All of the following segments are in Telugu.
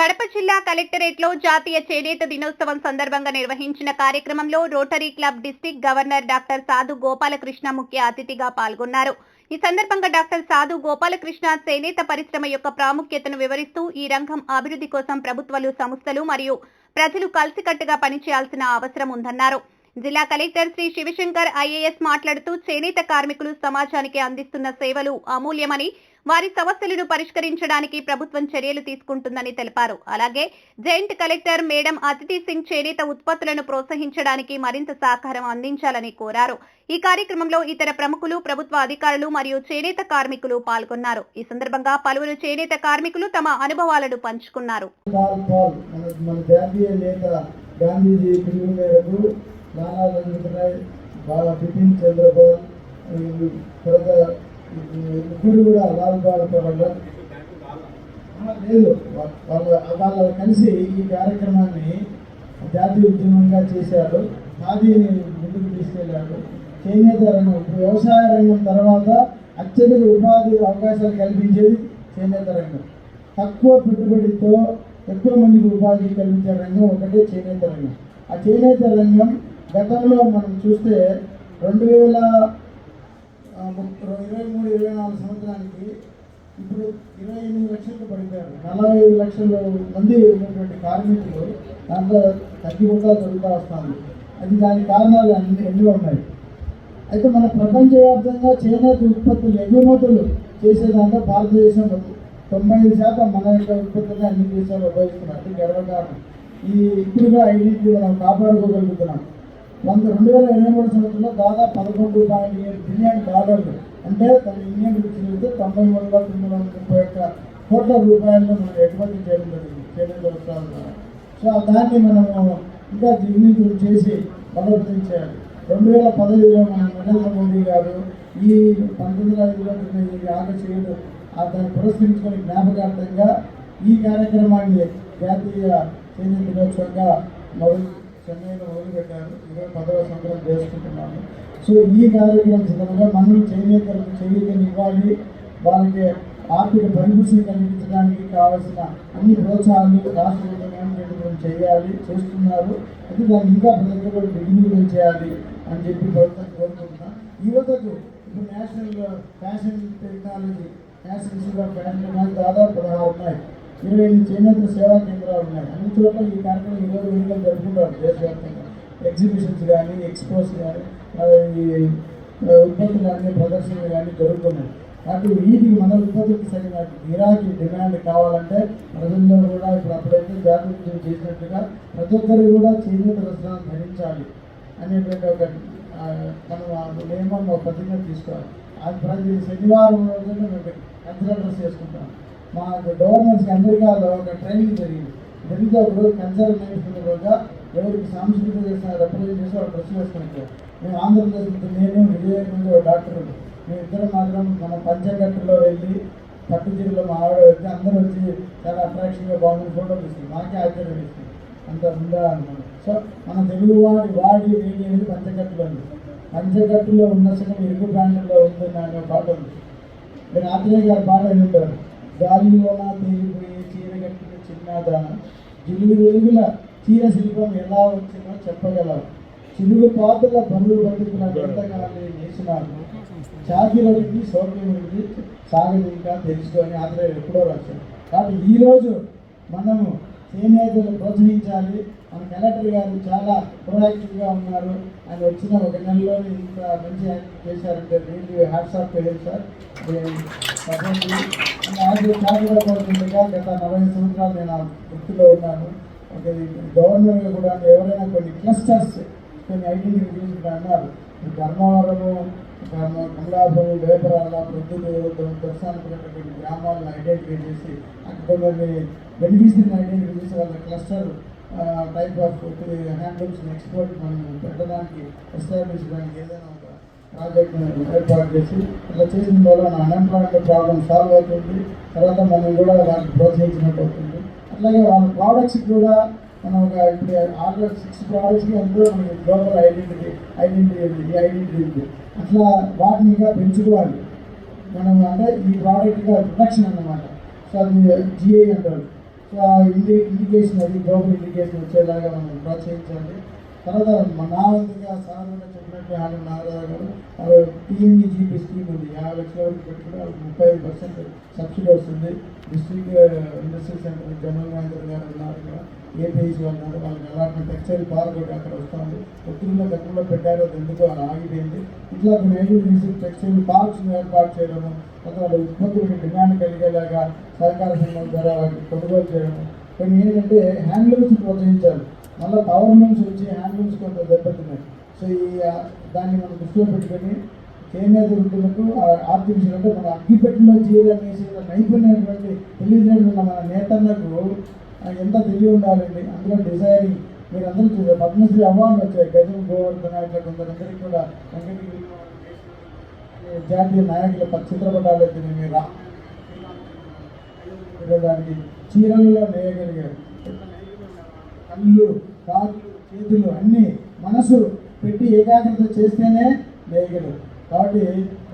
కడప జిల్లా కలెక్టరేట్లో జాతీయ చేనేత దినోత్సవం సందర్భంగా నిర్వహించిన కార్యక్రమంలో Rotary club district governor doctor Sadhu Gopalakrishna ముఖ్య అతిథిగా పాల్గొన్నారు. ఈ సందర్భంగా డాక్టర్ సాధు గోపాలకృష్ణ చేనేత పరిశ్రమ యొక్క ప్రాముఖ్యతను వివరిస్తూ ఈ రంగం అభివృద్ధి కోసం ప్రభుత్వాలు సంస్థలు మరియు ప్రజలు కలిసికట్టుగా పనిచేయాల్సిన అవసరం ఉందన్నారు. జిల్లా కలెక్టర్ శ్రీ శివశంకర్ ఐఏఎస్ మాట్లాడుతూ చేనేత కార్మికులు సమాజానికి అందిస్తున్న సేవలు అమూల్యమని వారి సమస్యలను పరిష్కరించడానికి ప్రభుత్వం చర్యలు తీసుకుంటుందని తెలిపారు. అలాగే జాయింట్ కలెక్టర్ మేడం అతిథి సింగ్ చేనేత ఉత్పత్తులను ప్రోత్సహించడానికి మరింత సహకారం అందించాలని కోరారు. ఈ కార్యక్రమంలో ఇతర ప్రముఖులు ప్రభుత్వ అధికారులు మరియు చేనేత కార్మికులు పాల్గొన్నారు. ఈ సందర్భంగా పలువురు చేనేత కార్మికులు తమ అనుభవాలను పంచుకున్నారు. పాల్ పాల్ నానా బాగా బిపిన్ చంద్రబాబు త్వరగా ముగ్గురు కూడా లాల్ బాల్ లేదు వాళ్ళ వాళ్ళ కలిసి ఈ కార్యక్రమాన్ని జాతీయ ఉద్యమంగా చేశారు. ఖాదీని ముందుకు తీసుకెళ్ళారు చేనేత రంగం ఇప్పుడు వ్యవసాయ రంగం తర్వాత అత్యధిక ఉపాధి అవకాశాలు కల్పించేది చేనేత రంగం. తక్కువ పెట్టుబడితో ఎక్కువ మందికి ఉపాధి కల్పించే రంగం ఒకటే చేనేత రంగం. ఆ చేనేత రంగం గతంలో మనం చూస్తే రెండు వేల ఇరవై మూడు ఇరవై నాలుగు సంవత్సరానికి ఇప్పుడు ఇరవై ఎనిమిది లక్షలకు పడిపోయారు. నలభై ఐదు లక్షల మంది ఉన్నటువంటి కార్మికులు దాంట్లో తగ్గిపోతా జరుగుతూ వస్తుంది. అది దాని కారణాలు అన్ని ఎన్నో ఉన్నాయి. అయితే మన ప్రపంచవ్యాప్తంగా చేనేత ఉత్పత్తులు ఎగుమతులు చేసేదాంట్లో భారతదేశం తొంభై ఐదు శాతం మన యొక్క ఉత్పత్తులు అన్ని దేశాలు ఉపయోగిస్తున్నారు. అది గర్వకారణం. ఈ ఇప్పుడుగా ఐడెంటిటీ మనం కాపాడుకోగలుగుతున్నాం. వంద రెండు వేల ఇరవై మూడు సంవత్సరంలో దాదాపు పదకొండు పాయింట్ ఏడు బిలియన్ డాలర్లు. అంటే తన ఇండియన్ రూపీస్ తొంభై మూడు వేల తొమ్మిది వందల ముప్పై ఒక్క కోట్ల రూపాయలను మనం ఎగుమతి చేయడం జరిగింది? చేయడం వస్త్రాల ద్వారా సో దాన్ని మనము ఇంకా దిగ్నితులు చేసి బలోపేతం చేయాలి. రెండు వేల పదహైదులో మన నరేంద్ర మోడీ గారు ఈ పంతొమ్మిది వందల ఐదులో జరిగిన ఈ ఆగస్టు ఏడు దాన్ని పురస్కరించుకొని జ్ఞాపకార్థంగా ఈ కార్యక్రమాన్ని జాతీయ చేనేత దినోత్సవంగా మొదలు చెన్నైలో మొదలుపెట్టారు ఇరవై పదవ సంవత్సరం చేసుకుంటున్నాము సో ఈ కార్యక్రమం సందర్భంగా మనం చేనేతలకు చేయూతని ఇవ్వాలి. వాళ్ళకి ఆర్థిక పరిపుష్టిని కలిగించడానికి కావాల్సిన అన్ని ప్రోత్సాహాలు రాష్ట్ర ప్రభుత్వం చేయాలి చేస్తున్నారు. అయితే దాన్ని ఇంకా ప్రజలకు కూడా వినియోగం చేయాలి అని చెప్పి ప్రభుత్వం కోరుకుంటున్నా. యువతకు ఇప్పుడు national fashion technology national institute of fashion దాదాపు పదహారు ఉన్నాయి. ఇరవై ఎనిమిది చేనేత సేవా కేంద్రాలు ఉన్నాయి. అన్ని చోట్ల ఈ కార్యక్రమం ఈరోజు వేడుకలు జరుపుకుంటారు దేశవ్యాప్తంగా. ఎగ్జిబిషన్స్ కానీ ఎక్స్పోస్ కానీ ఉత్పత్తులు కానీ ప్రదర్శనలు కానీ జరుగుతున్నాయి. కాబట్టి వీటికి మన ఉత్పత్తికి సరిగిన గిరాకీ డిమాండ్ కావాలంటే ప్రజల్లో కూడా ఇప్పుడు అప్పుడైతే జాగ్రత్త చేసినట్టుగా ప్రతి ఒక్కరు కూడా చేనేత వస్త్రాలను ధరించాలి అనేటువంటి ఒక మనం ఆ నియమం ఒక ప్రతిజ్ఞ తీసుకోవాలి. అది ప్రతి శనివారం రోజున మేము కన్సిడర్ డ్రెస్ చేసుకుంటాం. మా గవర్నర్స్కి అమెరికాలో ఒక ట్రైనింగ్ జరిగింది. జరిగితే ఒక కల్చరల్ రోజుగా ఎవరికి సాంస్కృతిక చేసిన రిప్రజెంట్ చేసి వాళ్ళు డ్రెస్ వేసుకుంటారు. మేము ఆంధ్రప్రదేశ్ నేను విజయనగరంలో ఒక డాక్టర్ మేమిద్దరం మాత్రం మన పంచగట్టులో వెళ్ళి పట్టుదీరులో మా ఆవిడ వచ్చి అందరూ వచ్చి చాలా అట్రాక్షన్గా బాగుంది ఫోటో తీస్తుంది మాకే ఆశ్చర్యం ఇస్తుంది అంత ఉందా అనుకున్నాం సో మన తెలుగు వాడి వాడి వేడి అనేది పంచగట్టులో ఉంది. పంచగట్టులో ఉన్న సగం ఇరుగు ప్రాంతంలో ఉంది అనే పాట ఉంది. మీరు ఆత్రేయ గారి పాట వింటారు. గాలిలోన తేలిపోయే చీర కట్టిన చిన్నదాన? జిలుగు వెలుగుల చీర శిల్పం ఎలా వచ్చిందో చెప్పగలవు చిలుగు పాత్రల పనులు బతుకుల గ్రంథకాలని నేసినారు చాకిరడికి సౌక్యముడికి సాగదు ఇంకా తెలుసుకొని ఆంధ్ర ఎప్పుడో రాశారు కాబట్టి ఈరోజు మనము చేనేతలు ప్రోత్సహించాలి. మన కలెక్టర్ గారు చాలా ప్రొయాక్టివ్గా ఉన్నారు. ఆయన వచ్చిన ఒక నెలలోనే ఇంత మంచి యాక్ట్ చేశారంటే really hats off to sir. అది గత నలభై సంవత్సరాలు నేను ఆ వృత్తిలో ఉన్నాను. ఒక గవర్నమెంట్ కూడా ఎవరైనా కొన్ని క్లస్టర్స్ కొన్ని ఐడెంటిఫికేషన్ అన్నారు. ధర్మవరము కారణం కమలాపురం వేపరాల ప్రొద్దుటూరు దర్శనానికి గ్రామాలను ఐడెంటిఫై చేసి అక్కడ కొన్ని బెనిఫిషరీని ఐడెంటిఫై చేసి వాళ్ళ cluster type of handlooms export మనం పెట్టడానికి ఎస్టాబ్లిష్ చేయడానికి ఏదైనా ఒక ప్రాజెక్ట్ ఏర్పాటు చేసి అలా చేసిన వల్ల మన అన్ఎంప్లాయ్మెంట్ ప్రాబ్లం సాల్వ్ అవుతుంది. తర్వాత మనం కూడా దాన్ని ప్రోత్సహించినట్టు అవుతుంది. అట్లాగే వాళ్ళ ప్రోడక్ట్స్ కూడా మనం ఒక ఇప్పుడు ఆల్రెడీ సిక్స్ ప్రోడక్ట్స్కి అందులో మనకి గ్లోబల్ ఐడెంటిటీ ఐడెంటిటీ ఉంది ఈ ఐడెంటిటీ ఉంది అట్లా వాటిని ఇంకా పెంచుకోవాలి. మనం అంటే ఈ ప్రోడక్ట్గా ప్రొడక్షన్ అన్నమాట. సో అది జిఐ అంటారు. సో ఆ ఇండి ఇండికేషన్ అది గ్లోబల్ ఇండికేషన్ వచ్చేలాగా మనం ప్రోత్సహించాలి తర్వాత మన నా వంతుగా సార్ కూడా చెప్పినట్టు ఆయన నారాయణ గారు టీఎంఈజీపీ స్కీమ్ ఉంది. యాభై లక్షల వరకు పెట్టుకుని వాళ్ళకి ముప్పై ఐదు పర్సెంట్ సబ్సిడీ వస్తుంది. District industry centre general manager గారు ఉన్నారు ఇక్కడ. ఏపీఎస్ వాళ్ళు ఉన్నారు. వాళ్ళకి అలాంటి టెక్స్టైల్ పార్క్ ఒకటి అక్కడ వస్తుంది. ఒత్తిడిలో గతంలో పెట్టారు అది ఎందుకు అలా ఆగిపోయింది. ఇట్లా కొన్ని ఐదు తీసి టెక్స్టైల్ పార్క్స్ ఏర్పాటు చేయడము తర్వాత వాళ్ళ ఉత్పత్తులకి డిమాండ్ కలిగేలాగా సహకార సంఘం ద్వారా వాటిని కొనుగోలు చేయడము కొన్ని ఏంటంటే హ్యాండ్లూమ్స్ ప్రోత్సహించాలి మళ్ళీ పవర్ వచ్చి హ్యాండ్లూమ్స్ కొంత దెబ్బతిన్నాయి. సో ఈ దాన్ని మనం దృష్టిలో పెట్టుకొని చేనేత వృద్ధులకు ఆర్టిఫిషియల్ అంటే మన అగ్గిపెట్టిలో జీవులు అనేసి నైపుణ్యమైనటువంటి తెలియజేయడం మన నేతలకు ఎంత తెలివి ఉండాలండి అందులో డిజైనింగ్ మీరు అందరూ చూసారు పద్మశ్రీ అవార్డులు వచ్చాయి గజం గోవర్ధన ఇట్లా కొందరందరికీ కూడా వెంకటగిరి జాతీయ నాయకుల చిత్రపటాలు అయితే మీరు దానికి చీరల్లో నేయగలిగారు. కళ్ళు కాళ్ళు చేతులు అన్నీ మనసు పెట్టి ఏకాగ్రత చేస్తేనే నేయగలరు కాబట్టి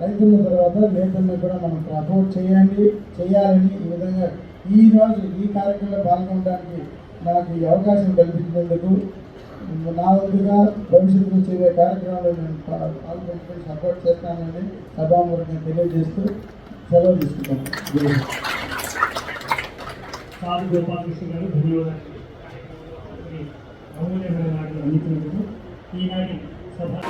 రైతుల తర్వాత నేతలను కూడా మనం సపోర్ట్ చేయండి చేయాలని ఈ విధంగా ఈ రోజు ఈ కార్యక్రమంలో పాల్గొనడానికి నాకు ఈ అవకాశం కల్పించినందుకు నా వంతుగా భవిష్యత్తులో చేసే కార్యక్రమాలు నేను పాల్గొంటుని సపోర్ట్ చేస్తానని సభాముఖంగా తెలియజేస్తూ సెలవు తీసుకుంటాను సాధు గోపాలకృష్ణ గారు ధన్యవాదాలు. ಮೌಲ್ಯಗಳ ನಾಡು ಈ ಹೀಗಾಗಿ ಸಭಾ